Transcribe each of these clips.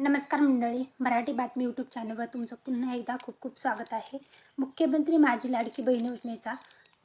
नमस्कार मंडळी मराठी बातमी यूट्यूब चॅनलवर तुमचं पुन्हा एकदा खूप खूप स्वागत आहे. मुख्यमंत्री माझी लाडकी बहीण योजनेचा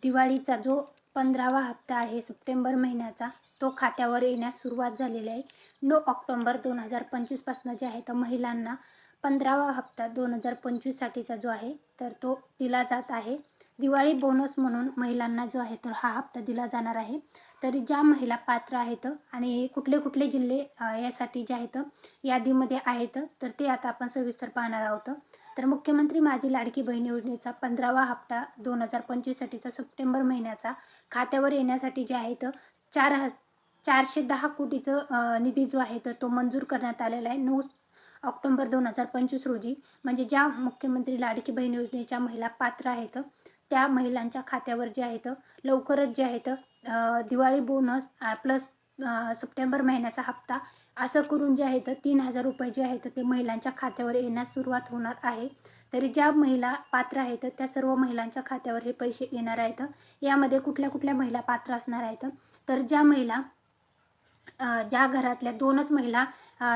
दिवाळीचा जो पंधरावा हप्ता आहे सप्टेंबर महिन्याचा तो खात्यावर येण्यास सुरुवात झालेली आहे. नऊ ऑक्टोंबर दोन हजार पंचवीसपासून जे आहे तर महिलांना पंधरावा हप्ता दोन हजार पंचवीससाठीचा जो आहे तर तो दिला जात आहे. दिवाळी बोनस म्हणून महिलांना जो आहे तर हा हप्ता दिला जाणार आहे. तरी ज्या महिला पात्र आहेत आणि कुठले कुठले जिल्हे यासाठी जे आहेत यादीमध्ये आहेत तर ते आता आपण सविस्तर पाहणार आहोत. तर मुख्यमंत्री माझी लाडकी बहीण योजनेचा पंधरावा हप्ता दोन हजार पंचवीससाठीचा सप्टेंबर महिन्याचा खात्यावर येण्यासाठी जे आहेत चार ह चारशे दहा कोटीचं निधी जो आहे तर तो मंजूर करण्यात आलेला आहे. नऊ ऑक्टोंबर दोन हजार पंचवीस रोजी. म्हणजे ज्या मुख्यमंत्री लाडकी बहीण योजनेच्या महिला पात्र आहेत त्या महिलांच्या खात्यावर जे आहेत लवकरच जे आहेत दिवाळी बोनस प्लस सप्टेंबर महिन्याचा हप्ता असं करून जे आहेत तीन हजार रुपये जे आहेत ते महिलांच्या खात्यावर येण्यास सुरुवात होणार आहे. तरी ज्या महिला पात्र आहेत त्या सर्व महिलांच्या खात्यावर हे पैसे येणार आहेत. यामध्ये कुठल्या कुठल्या महिला पात्र असणार आहेत? तर ज्या महिला ज्या घरातल्या दोनच महिला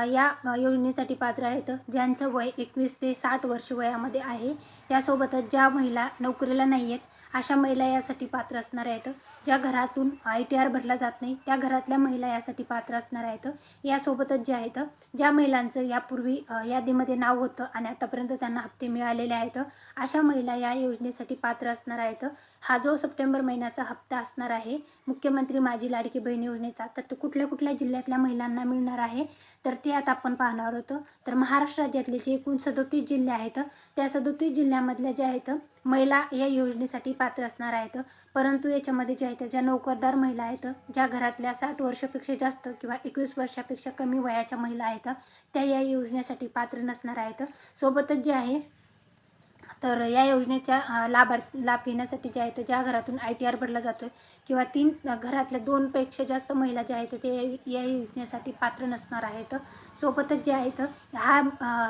या योजनेसाठी पात्र आहेत ज्यांचं वय एकवीस ते साठ वर्ष वयामध्ये आहे. त्यासोबतच ज्या महिला नोकरीला नाही आहेत अशा महिला यासाठी पात्र असणार आहेत. ज्या घरातून आय टी आर भरला जात नाही त्या घरातल्या महिला यासाठी पात्र असणार आहेत. यासोबतच जे आहेत ज्या महिलांचं यापूर्वी यादीमध्ये नाव होतं आणि आतापर्यंत त्यांना हप्ते मिळालेले आहेत अशा महिला या योजनेसाठी पात्र असणार आहेत. हा जो सप्टेंबर महिन्याचा हप्ता असणार आहे मुख्यमंत्री माझी लाडकी बहीण योजनेचा तर तो कुठल्या कुठल्या जिल्ह्यातल्या महिलांना मिळणार आहे? तर ते आता आपण पाहणार होतो तर महाराष्ट्र राज्यातले जे एकूण सदोतीस जिल्हे आहेत त्या सदोतीस जिल्ह्यामधल्या ज्या आहेत महिला या योजनेसाठी पात्र असणार आहेत. परंतु याच्यामध्ये ज्या आहेत ज्या नोकरदार महिला आहेत ज्या घरातल्या साठ वर्षापेक्षा जास्त किंवा एकवीस वर्षापेक्षा कमी वयाच्या महिला आहेत त्या या योजनेसाठी पात्र नसणार आहेत. सोबतच जे आहे तर या योजनेच्या अ, लाभार्थ लाभ घेण्यासाठी जे आहे तर ज्या घरातून आय टी आर भरला जातो आहे किंवा तीन घरातल्या दोनपेक्षा जास्त महिला ज्या आहेत ते या- योजनेसाठी पात्र नसणार आहेत. सोबतच जे आहेत हा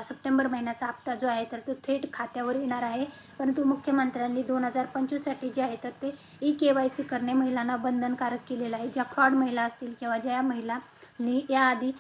सप्टेंबर महिन्याचा हप्ता जो आहे तर तो थेट खात्यावर येणार आहे. परंतु मुख्यमंत्र्यांनी दोन हजार पंचवीससाठी जे आहे तर ते ई के वाय सी करणे महिलांना बंधनकारक केलेलं आहे. ज्या फ्रॉड महिला असतील किंवा ज्या महिला महिलांनी याआधी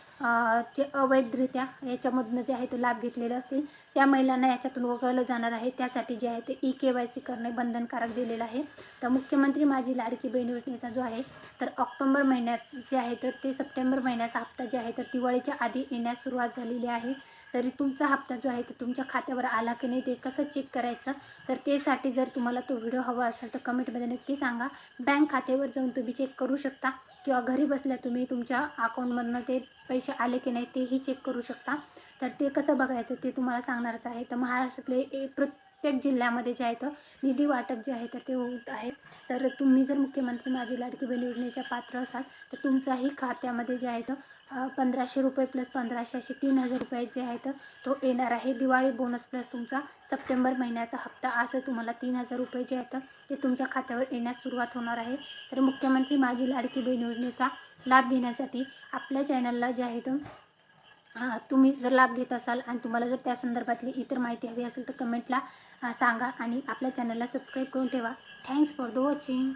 जे अवैधरित्या याच्यामधनं जे आहे तो लाभ घेतलेले असतील त्या महिलांना याच्यातून वगळलं जाणार आहे. त्यासाठी जे आहे ते ई के वाय सी करणे बंधनकारक दिलेलं आहे. तर मुख्यमंत्री माझी लाडकी बहीण योजनेचा जो आहे तर ऑक्टोबर महिन्यात जे आहे तर ते सप्टेंबर महिन्याचा हप्ता जे आहे तर दिवाळीच्या आधी येण्यास सुरुवात झालेली आहे. तरी तुमचा हप्ता जो आहे तो तुमच्या खात्यावर आला की नाही ते कसं चेक करायचं? तर तेसाठी जर तुम्हाला तो व्हिडिओ हवा असेल तर कमेंटमध्ये नक्की सांगा. बँक खात्यावर जाऊन तुम्ही चेक करू शकता. किंवा घरी बसल्या तुम्ही तुमच्या अकाउंटमधनं ते पैसे आले की नाही तेही चेक करू शकता. तर ते कसं बघायचं ते तुम्हाला सांगणारच आहे. तर महाराष्ट्रातले प्र प्रत्येक जिल्ह्यामध्ये जे आहे तर निधी वाटप जे आहे तर ते होत आहे. तर तुम्ही जर मुख्यमंत्री माझी लाडकी बहीण योजनेच्या पात्र असाल तर तुमचाही खात्यामध्ये जे आहे तर पंधराशे रुपये प्लस पंधराशे असे तीन हजार रुपये जे आहेत तो येणार आहे. दिवाळी बोनस प्लस तुमचा सप्टेंबर महिन्याचा हप्ता असं तुम्हाला तीन हजार रुपये जे आहेत ते तुमच्या खात्यावर येण्यास सुरुवात होणार आहे. तर मुख्यमंत्री माझी लाडकी बहीण योजनेचा लाभ घेण्यासाठी आपल्या चॅनलला जे आहे तर तुम्ही जर लाभ घेत असाल आणि तुम्हाला जर त्या संदर्भातली इतर माहिती हवी असेल तर कमेंटला सांगा आणि आपल्या चॅनलला सबस्क्राईब करून ठेवा. Thanks for the watching